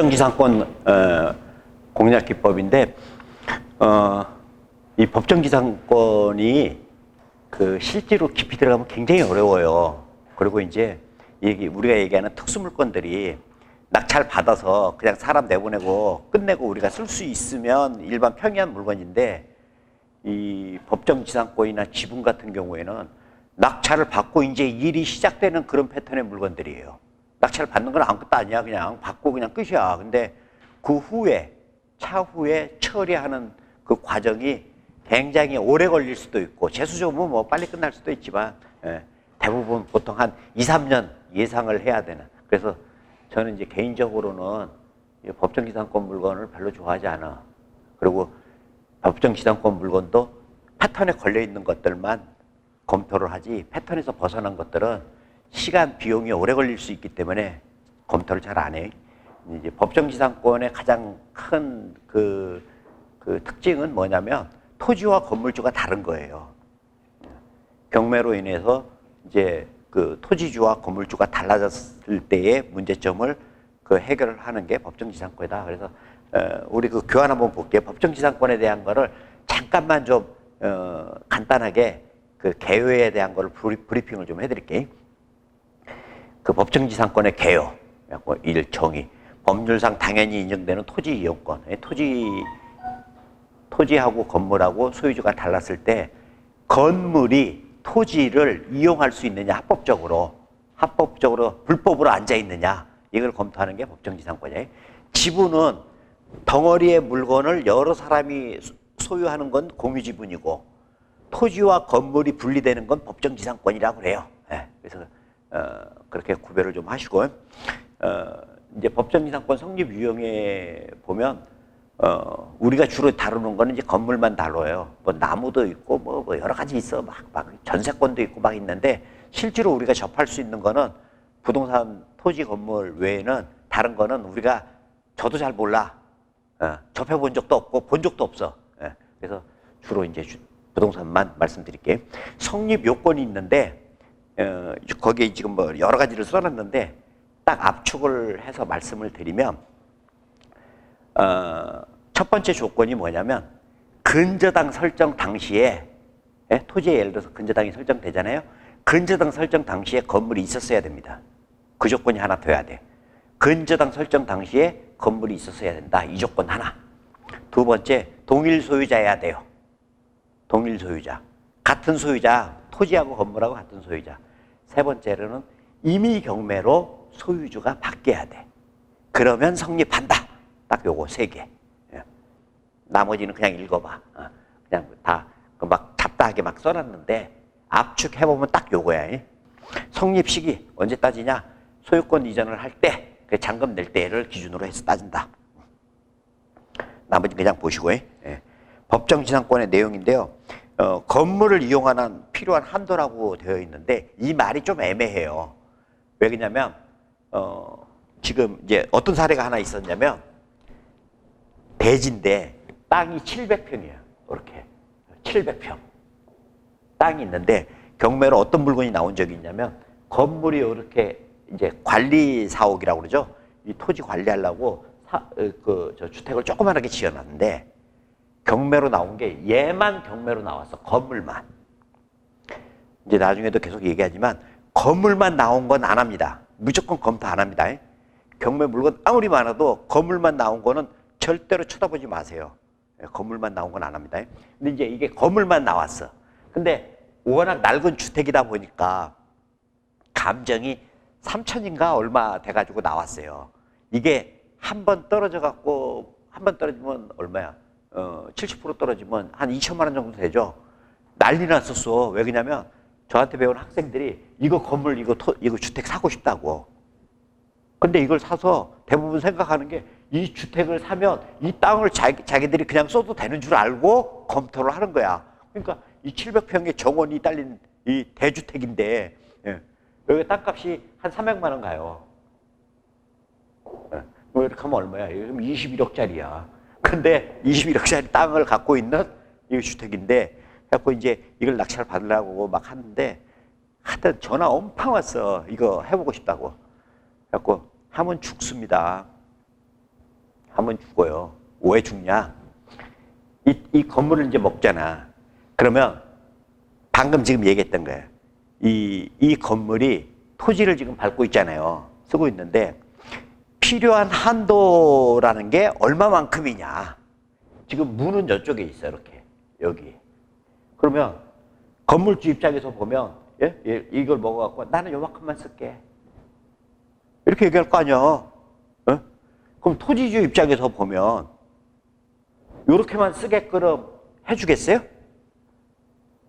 법정지상권 어, 공략 기법인데 어, 이 법정지상권이 그 실제로 깊이 들어가면 굉장히 어려워요. 그리고 이제 얘기 우리가 얘기하는 특수물건들이 낙찰 받아서 그냥 사람 내보내고 끝내고 우리가 쓸 수 있으면 일반 평이한 물건인데 이 법정지상권이나 지분 같은 경우에는 낙찰을 받고 이제 일이 시작되는 그런 패턴의 물건들이에요. 낙찰을 받는 건 아무것도 아니야. 그냥 받고 그냥 끝이야. 근데 그 후에 차후에 처리하는 그 과정이 굉장히 오래 걸릴 수도 있고 재수조면 뭐 빨리 끝날 수도 있지만 예, 대부분 보통 한 2, 3년 예상을 해야 되는. 그래서 저는 이제 개인적으로는 이 법정지상권 물건을 별로 좋아하지 않아. 그리고 법정지상권 물건도 패턴에 걸려 있는 것들만 검토를 하지 패턴에서 벗어난 것들은 시간 비용이 오래 걸릴 수 있기 때문에 검토를 잘 안 해. 이제 법정지상권의 가장 큰그 그 특징은 뭐냐면 토지와 건물주가 다른 거예요. 경매로 인해서 이제 그 토지주와 건물주가 달라졌을 때의 문제점을 그 해결을 하는 게 법정지상권이다. 그래서 어, 우리 그 교환 한번 볼게요. 법정지상권에 대한 거를 잠깐만 좀 어, 간단하게 그 개요에 대한 거를 브리, 브리핑을 좀 해드릴게요. 그 법정지상권의 개요, 뭐 일, 정의, 법률상 당연히 인정되는 토지 이용권, 예, 토지 토지하고 건물하고 소유주가 달랐을 때 건물이 토지를 이용할 수 있느냐 합법적으로 합법적으로 불법으로 앉아 있느냐 이걸 검토하는 게 법정지상권이에요. 지분은 덩어리의 물건을 여러 사람이 소- 소유하는 건 공유지분이고 토지와 건물이 분리되는 건 법정지상권이라고 그래요. 예, 그래서 어, 그렇게 구별을 좀 하시고 어, 이제 법정지상권 성립 유형에 보면 어, 우리가 주로 다루는 거는 이제 건물만 다뤄요. 뭐 나무도 있고 뭐, 뭐 여러 가지 있어. 막, 막 전세권도 있고 막 있는데 실제로 우리가 접할 수 있는 거는 부동산 토지 건물 외에는 다른 거는 우리가 저도 잘 몰라. 어, 접해본 적도 없고 본 적도 없어. 예, 그래서 주로 이제 주- 부동산만 말씀드릴게요. 성립 요건이 있는데 어, 거기에 지금 뭐 여러 가지를 써놨는데 딱 압축을 해서 말씀을 드리면 어, 첫 번째 조건이 뭐냐면 근저당 설정 당시에 예? 토지에 예를 들어서 근저당이 설정되잖아요. 근저당 설정 당시에 건물이 있었어야 됩니다. 그 조건이 하나 돼야 돼. 근저당 설정 당시에 건물이 있었어야 된다. 이 조건 하나. 두 번째 동일 소유자여야 돼요. 동일 소유자. 같은 소유자. 토지하고 건물하고 같은 소유자. 세 번째로는 임의 경매로 소유주가 바뀌어야 돼. 그러면 성립한다. 딱 요거 세 개. 예. 나머지는 그냥 읽어봐. 어, 그냥 다 막 잡다하게 막 써놨는데 압축해보면 딱 요거야. 예. 성립 시기 언제 따지냐? 소유권 이전을 할 때, 그 잔금 낼 때를 기준으로 해서 따진다. 나머지 그냥 보시고 예. 법정 지상권의 내용인데요. 어, 건물을 이용하는 필요한 한도라고 되어 있는데 이 말이 좀 애매해요. 왜 그러냐면 어, 지금 이제 어떤 사례가 하나 있었냐면 대지인데 땅이 700평이에요. 이렇게 700평 땅이 있는데 경매로 어떤 물건이 나온 적이 있냐면 건물이 이렇게 이제 관리 사옥이라고 그러죠. 이 토지 관리하려고 사, 그저 주택을 조그만하게 지어놨는데 경매로 나온 게 얘만 경매로 나왔어. 건물만. 이제 나중에도 계속 얘기하지만 건물만 나온 건 안 합니다. 무조건 검토 안 합니다. 경매 물건 아무리 많아도 건물만 나온 거는 절대로 쳐다보지 마세요. 예, 건물만 나온 건 안 합니다. 근데 이제 이게 건물만 나왔어. 근데 워낙 낡은 주택이다 보니까 감정이 3천인가 얼마 돼가지고 나왔어요. 이게 한 번 떨어져 갖고 한 번 떨어지면 얼마야? 어, 70% 떨어지면 한 2천만 원 정도 되죠. 난리 났었어. 왜 그러냐면 저한테 배운 학생들이 이거 건물 이거 토, 이거 주택 사고 싶다고. 근데 이걸 사서 대부분 생각하는 게 이 주택을 사면 이 땅을 자기, 자기들이 그냥 써도 되는 줄 알고 검토를 하는 거야. 그러니까 이 700평의 정원이 딸린 이 대주택인데 예. 여기 땅값이 한 300만 원 가요. 예. 뭐 이렇게 하면 얼마야? 그럼 21억짜리야. 근데 21억짜리 땅을 갖고 있는 이 주택인데 갖고 이제 이걸 낙찰 받으려고 막 하는데 하여튼 전화 엄청 왔어. 이거 해보고 싶다고. 갖고 하면 죽습니다. 한번 죽어요. 왜 죽냐? 이, 이 건물을 이제 먹잖아. 그러면 방금 지금 얘기했던 거예요. 이, 이 건물이 토지를 지금 밟고 있잖아요. 쓰고 있는데 필요한 한도라는 게 얼마만큼이냐. 지금 문은 저쪽에 있어, 이렇게. 여기. 그러면 건물주 입장에서 보면, 예? 예, 이걸 먹어갖고 나는 요만큼만 쓸게. 이렇게 얘기할 거 아니야. 어? 그럼 토지주 입장에서 보면, 요렇게만 쓰게끔 해주겠어요?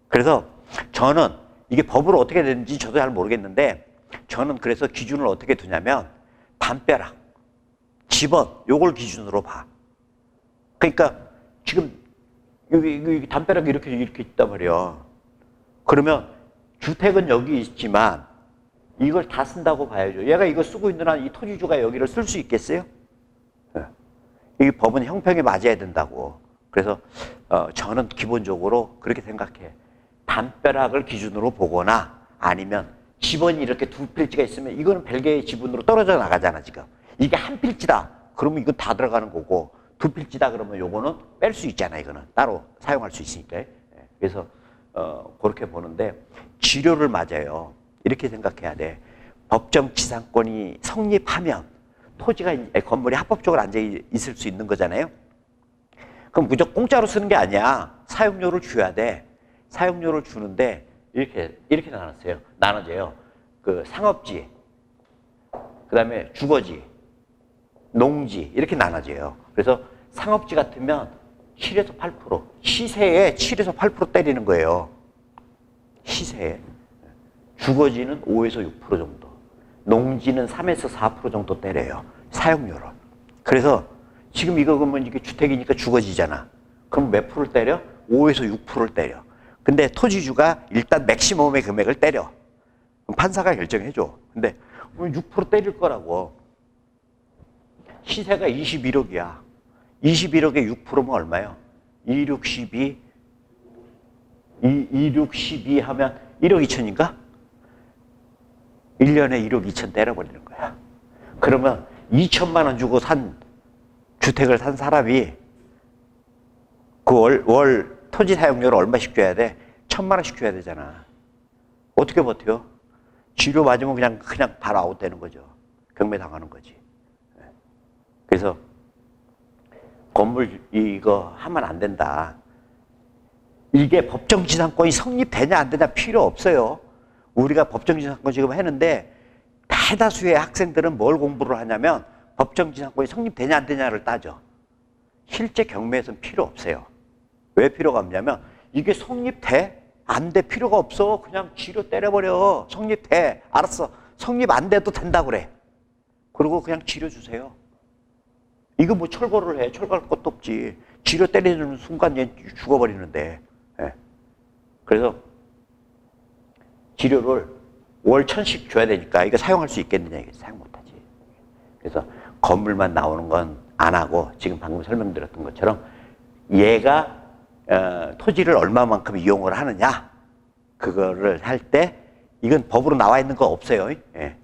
그래서 저는 이게 법으로 어떻게 되는지 저도 잘 모르겠는데, 저는 그래서 기준을 어떻게 두냐면, 담벼락, 집원, 요걸 기준으로 봐. 그러니까 지금 여기, 여기 담벼락이 이렇게 이렇게 있단 말이야. 그러면 주택은 여기 있지만 이걸 다 쓴다고 봐야죠. 얘가 이거 쓰고 있는 한 이 토지주가 여기를 쓸 수 있겠어요? 예. 이 법은 형평이 맞아야 된다고. 그래서 어, 저는 기본적으로 그렇게 생각해. 담벼락을 기준으로 보거나 아니면 지번이 이렇게 두 필지가 있으면 이거는 별개의 지분으로 떨어져 나가잖아 지금. 이게 한 필지다. 그러면 이건 다 들어가는 거고 두 필지다 그러면 요거는 뺄 수 있잖아 이거는 따로 사용할 수 있으니까. 예. 그래서 어, 그렇게 보는데 지료를 맞아요. 이렇게 생각해야 돼. 법정 지상권이 성립하면 토지가 건물이 합법적으로 앉아 있을 수 있는 거잖아요. 그럼 무조건 공짜로 쓰는 게 아니야. 사용료를 줘야 돼. 사용료를 주는데 이렇게 이렇게 나눴어요. 나눠져요. 그 상업지, 그다음에 주거지, 농지 이렇게 나눠져요. 그래서 상업지 같으면 7에서 8% 시세에 7에서 8% 때리는 거예요. 시세에 주거지는 5에서 6% 정도, 농지는 3에서 4% 정도 때려요. 사용료를. 그래서 지금 이거 그러면 이게 주택이니까 주거지잖아. 그럼 몇 프로를 때려? 5에서 6%를 때려. 근데 토지주가 일단 맥시멈의 금액을 때려. 그럼 판사가 결정해줘. 근데 6% 때릴 거라고. 시세가 21억이야. 21억에 6%면 얼마요? 2, 6, 12. 2, 2 6, 12 하면 1억 2천인가? 1년에 1억 2천 때려버리는 거야. 그러면 2천만 원 주고 산 주택을 산 사람이 그 월, 월 토지 사용료를 얼마씩 줘야 돼? 천만 원씩 줘야 되잖아. 어떻게 버텨? 치료 맞으면 그냥, 그냥 바로 아웃되는 거죠. 경매 당하는 거지. 그래서 건물 이거 하면 안 된다. 이게 법정지상권이 성립되냐 안 되냐 필요 없어요. 우리가 법정지상권 지금 했는데 대다수의 학생들은 뭘 공부를 하냐면 법정지상권이 성립되냐 안 되냐를 따져. 실제 경매에서는 필요 없어요. 왜 필요가 없냐면 이게 성립돼? 안 돼 필요가 없어. 그냥 쥐로 때려버려. 성립돼. 알았어. 성립 안 돼도 된다 그래. 그리고 그냥 쥐려 주세요. 이거 뭐 철거를 해. 철거할 것도 없지. 쥐려 때리는 순간 얘 죽어버리는데. 예. 그래서 치료를 월 천씩 줘야 되니까 이거 사용할 수 있겠느냐 이게 사용 못하지. 그래서 건물만 나오는 건 안 하고 지금 방금 설명드렸던 것처럼 얘가 어, 토지를 얼마만큼 이용을 하느냐 그거를 할 때 이건 법으로 나와 있는 거 없어요. 예.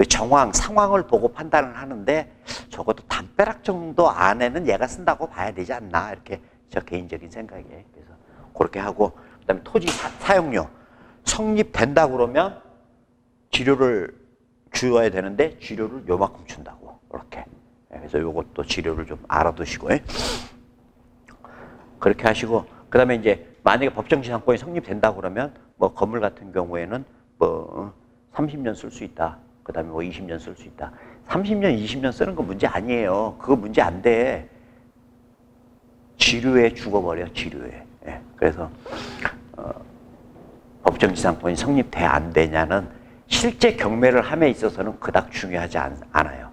그 정황 상황을 보고 판단을 하는데 적어도 담벼락 정도 안에는 얘가 쓴다고 봐야 되지 않나 이렇게 저 개인적인 생각이에요. 그래서 그렇게 하고 그다음에 토지 사, 사용료 성립된다 그러면 지료를 주어야 되는데 지료를 요만큼 준다고 이렇게 예, 그래서 요것도 지료를 좀 알아두시고 예. 그렇게 하시고 그다음에 이제 만약에 법정지상권이 성립된다 그러면 뭐 건물 같은 경우에는 뭐 30년 쓸 수 있다 그 다음에 뭐 20년 쓸 수 있다. 30년 20년 쓰는 건 문제 아니에요. 그거 문제 안 돼. 지류에 죽어버려 지류에 예. 그래서 어, 법정지상권이 성립돼 안 되냐는 실제 경매를 함에 있어서는 그닥 중요하지 않, 아요.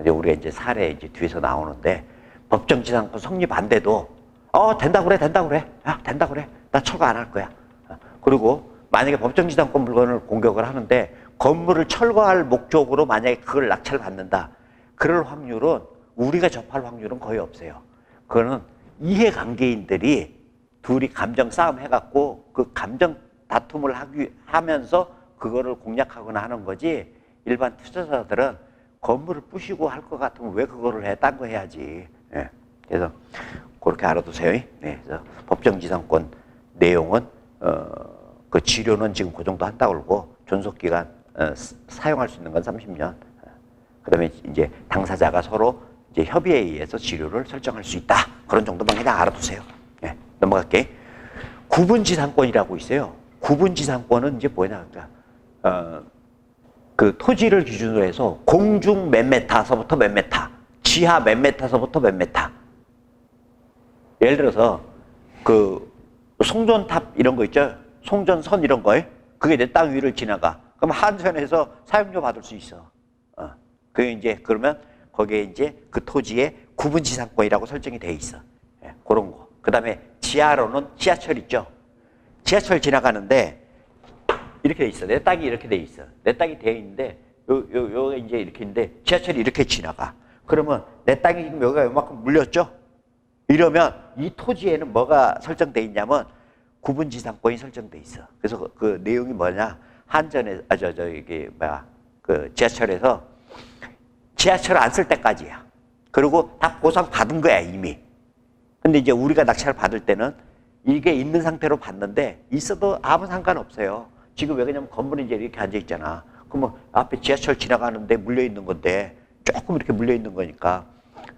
이제 우리가 이제 사례 이제 뒤에서 나오는데 법정지상권 성립 안 돼도 어 된다 그래 된다 그래. 야 된다 그래. 나 철거 안 할 거야. 어, 그리고 만약에 법정지상권 물건을 공격을 하는데 건물을 철거할 목적으로 만약에 그걸 낙찰 받는다 그럴 확률은 우리가 접할 확률은 거의 없어요 그거는 이해관계인들이 둘이 감정 싸움 해갖고 그 감정 다툼을 하기, 하면서 그거를 공략하거나 하는 거지 일반 투자자들은 건물을 부시고 할 것 같으면 왜 그거를 해? 딴 거 해야지. 예. 그래서 그렇게 알아두세요. 네. 그래서 법정지상권 내용은 어, 그 치료는 지금 그 정도 한다고 그러고 존속 기간 어, 스- 사용할 수 있는 건 30년. 그다음에 이제 당사자가 서로 이제 협의에 의해서 치료를 설정할 수 있다. 그런 정도만 그냥 알아두세요. 네. 넘어갈게. 구분지상권이라고 있어요. 구분지상권은 이제 뭐냐, 그러니까 어, 그 토지를 기준으로 해서 공중 몇 메타서부터 몇 메타, 지하 몇 메타서부터 몇 메타. 예를 들어서 그 송전탑 이런 거 있죠? 송전선 이런 거에 그게 내 땅 위를 지나가. 그럼 한전에서 사용료 받을 수 있어. 어. 그게 이제 그러면 거기에 이제 그 토지에 구분지상권이라고 설정이 돼 있어. 예, 그런 거. 그 다음에 지하로는 지하철 있죠? 지하철 지나가는데 이렇게 돼 있어. 내 땅이 이렇게 돼 있어. 내 땅이 돼 있는데 요, 요, 요 이제 이렇게 있는데 지하철이 이렇게 지나가. 그러면 내 땅이 지금 여기가 요만큼 물렸죠? 이러면 이 토지에는 뭐가 설정돼 있냐면 구분지상권이 설정돼 있어. 그래서 그, 그 내용이 뭐냐? 한전에 아저 저 이게 뭐야? 그 지하철에서 지하철 안 쓸 때까지야. 그리고 다 보상 받은 거야 이미. 근데 이제 우리가 낙찰을 받을 때는 이게 있는 상태로 받는데 있어도 아무 상관없어요. 지금 왜 그러냐면 건물이 이제 이렇게 앉아 있잖아. 그러면 앞에 지하철 지나가는데 물려 있는 건데 조금 이렇게 물려 있는 거니까.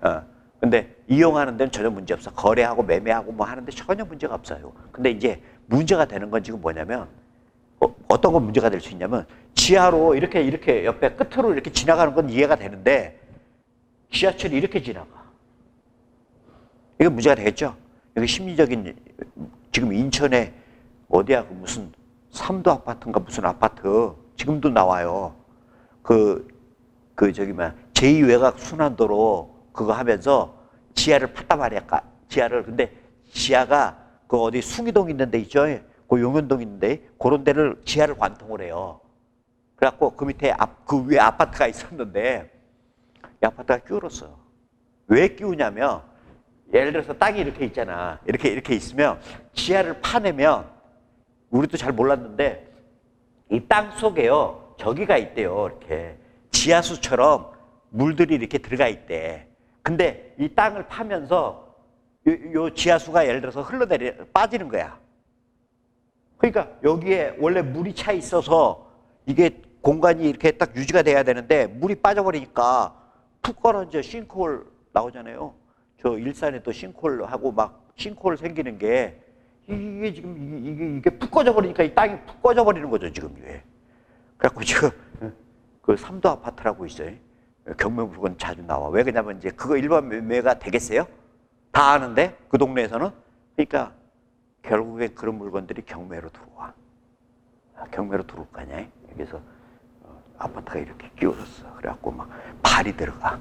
어. 근데 이용하는 데는 전혀 문제 없어. 거래하고 매매하고 뭐 하는데 전혀 문제가 없어요. 근데 이제 문제가 되는 건 지금 뭐냐면 어, 어떤 건 문제가 될 수 있냐면 지하로 이렇게 이렇게 옆에 끝으로 이렇게 지나가는 건 이해가 되는데 지하철이 이렇게 지나가. 이거 문제가 되겠죠? 이거 심리적인 지금 인천에 어디야 그 무슨 삼도 아파트인가 무슨 아파트 지금도 나와요. 그, 그 저기 뭐야 제2외곽 순환도로 그거 하면서 지하를 팠단 말이야. 까- 지하를 근데 지하가 그 어디 숭이동 있는 데 있죠? 그 용현동 있는데 그런 데를 지하를 관통을 해요. 그래갖고 그 밑에 앞, 그 위에 아파트가 있었는데 이 아파트가 끼울었어요. 왜 끼우냐면 예를 들어서 땅이 이렇게 있잖아. 이렇게 이렇게 있으면 지하를 파내면 우리도 잘 몰랐는데 이 땅 속에요 저기가 있대요. 이렇게 지하수처럼 물들이 이렇게 들어가 있대. 근데 이 땅을 파면서 요, 요 지하수가 예를 들어서 흘러내려 빠지는 거야. 그러니까 여기에 원래 물이 차 있어서 이게 공간이 이렇게 딱 유지가 돼야 되는데 물이 빠져버리니까 푹 걸어져 싱크홀 나오잖아요. 저 일산에 또 싱크홀 하고 막 싱크홀 생기는 게 이게 지금 이게, 이게, 이게 푹 꺼져 버리니까 이 땅이 푹 꺼져 버리는 거죠 지금 이게. 그래갖고 지금 그 삼도 아파트라고 있어요. 경매 물건 자주 나와. 왜 그러냐면 이제 그거 일반 매매가 되겠어요? 다 아는데 그 동네에서는 그러니까 결국에 그런 물건들이 경매로 들어와. 아, 경매로 들어올 거 아니야? 여기서 어, 아파트가 이렇게 끼워졌어. 그래갖고 막 발이 들어가.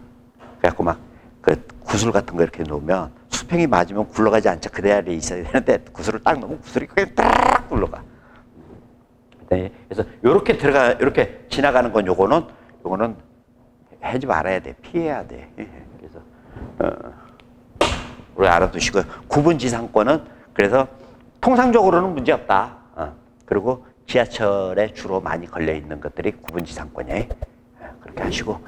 그래갖고 막 그 구슬 같은 거 이렇게 놓으면 수평이 맞으면 굴러가지 않죠. 그 자리에 있어야 되는데 구슬을 딱 놓으면 구슬이 그냥 딱 굴러가. 네, 그래서 이렇게 들어가 이렇게 지나가는 건 요거는 요거는 하지 말아야 돼. 피해야 돼. 예, 그래서 어, 우리 알아두시고 구분지상권은 그래서 통상적으로는 문제 없다. 어, 그리고 지하철에 주로 많이 걸려 있는 것들이 구분지 상권이에요. 예, 그렇게 하시고